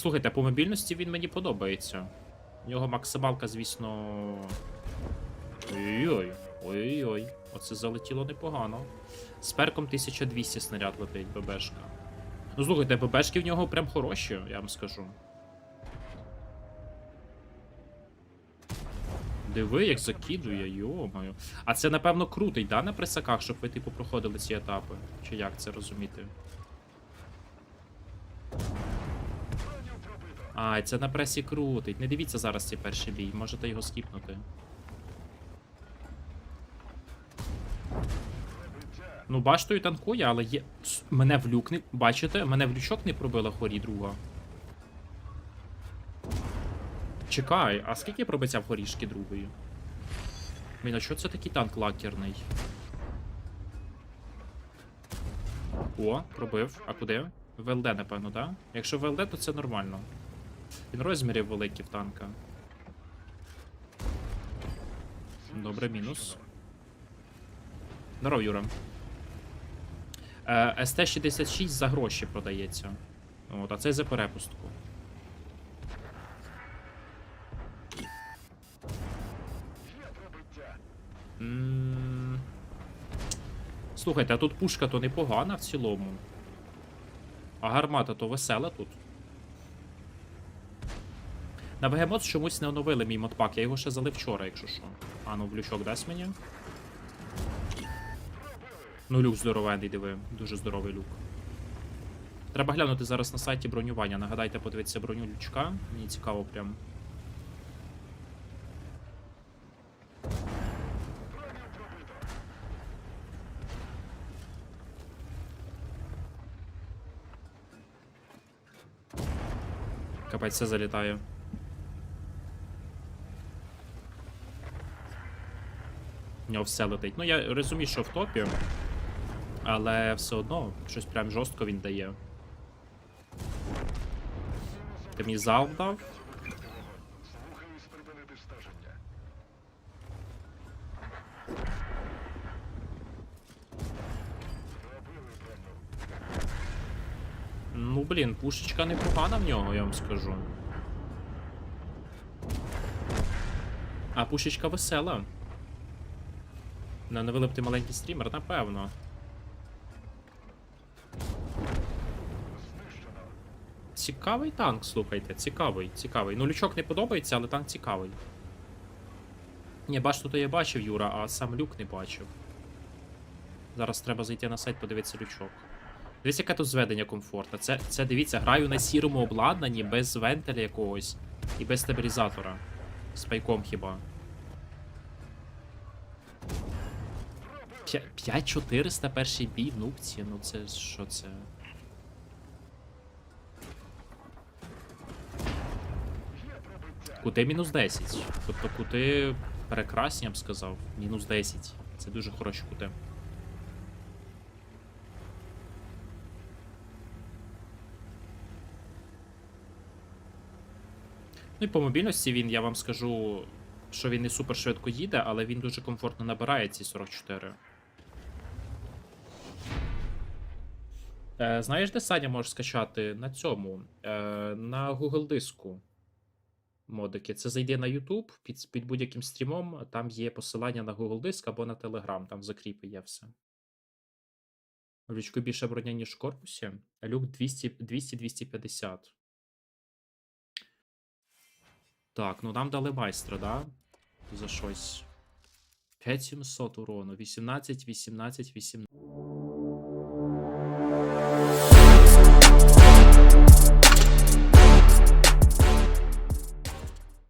Слухайте, по мобільності він мені подобається. У нього максималка, звісно. Ой-ой-ой. Ой-ой-ой. Оце залетіло непогано. З перком 1200 снаряд летить ББшка. Ну слухайте, ББшки в нього прям хороші, я вам скажу. Диви, як закидує, йомаю. А це, напевно, крутить, да, на присаках, щоб ви, типу, проходили ці етапи? Чи як це розуміти? А, це на пресі крутить. Не дивіться зараз цей перший бій, можете його скіпнути. Ну, баштою танкує, але є. Мене в люк не. Бачите? Мене в лючок не пробила хорі друга. Чекай, а скільки пробиття в горішки другої? Блін, а що це такий танк лакерний? О, пробив. А куди? В ЛД, напевно, да? Якщо в ЛД, то це нормально. Він розмірів великий в танка. Добре, мінус. Здоров, Юра. Е, СТ-66 за гроші продається. От, а це за перепустку. Слухайте, а тут пушка то непогана в цілому. А гармата то весела тут. На Вегемот чомусь не оновили мій модпак, я його ще залив вчора, якщо що. А, ну в лючок дасть мені. Ну, люк здоровенний, диви. Дуже здоровий люк. Треба глянути зараз на сайті бронювання. Нагадайте, подивитися броню лючка. Мені цікаво прям. Капець, це залітає. У нього все летить. Ну, я розумію, що в топі. Але все одно, щось прям жорстко він дає. Ти мені залп дав? Ну, блін, пушечка непогана в нього, я вам скажу. А пушечка весела. Не навели б ти маленький стрімер, напевно. Цікавий танк, слухайте, цікавий, цікавий. Ну, лючок не подобається, але танк цікавий. Ні, бач, тут я бачив, Юра, а сам люк не бачив. Зараз треба зайти на сайт, подивитися лючок. Дивіться, яке тут зведення комфортне. Це, це дивіться, граю на сірому обладнанні, без вентиля якогось і без стабілізатора. З пайком хіба. 5400 перший бій в нукці, ну це що це? Кути мінус 10. Тобто кути прекрасні, я б сказав. Мінус 10. Це дуже хороші кути. Ну і по мобільності він, я вам скажу, що він не супер швидко їде, але він дуже комфортно набирає ці 44. Знаєш, де Саня можеш скачати? На цьому. Е, на Google диску модики. Це зайди на YouTube під, під будь-яким стрімом. Там є посилання на Google Диск або на Telegram, там в є все. В лючку більше броня, ніж в корпусі. Люк 200-250. Так, ну нам дали майстра, да? За щось. 5700 урону. 18, 18, 18.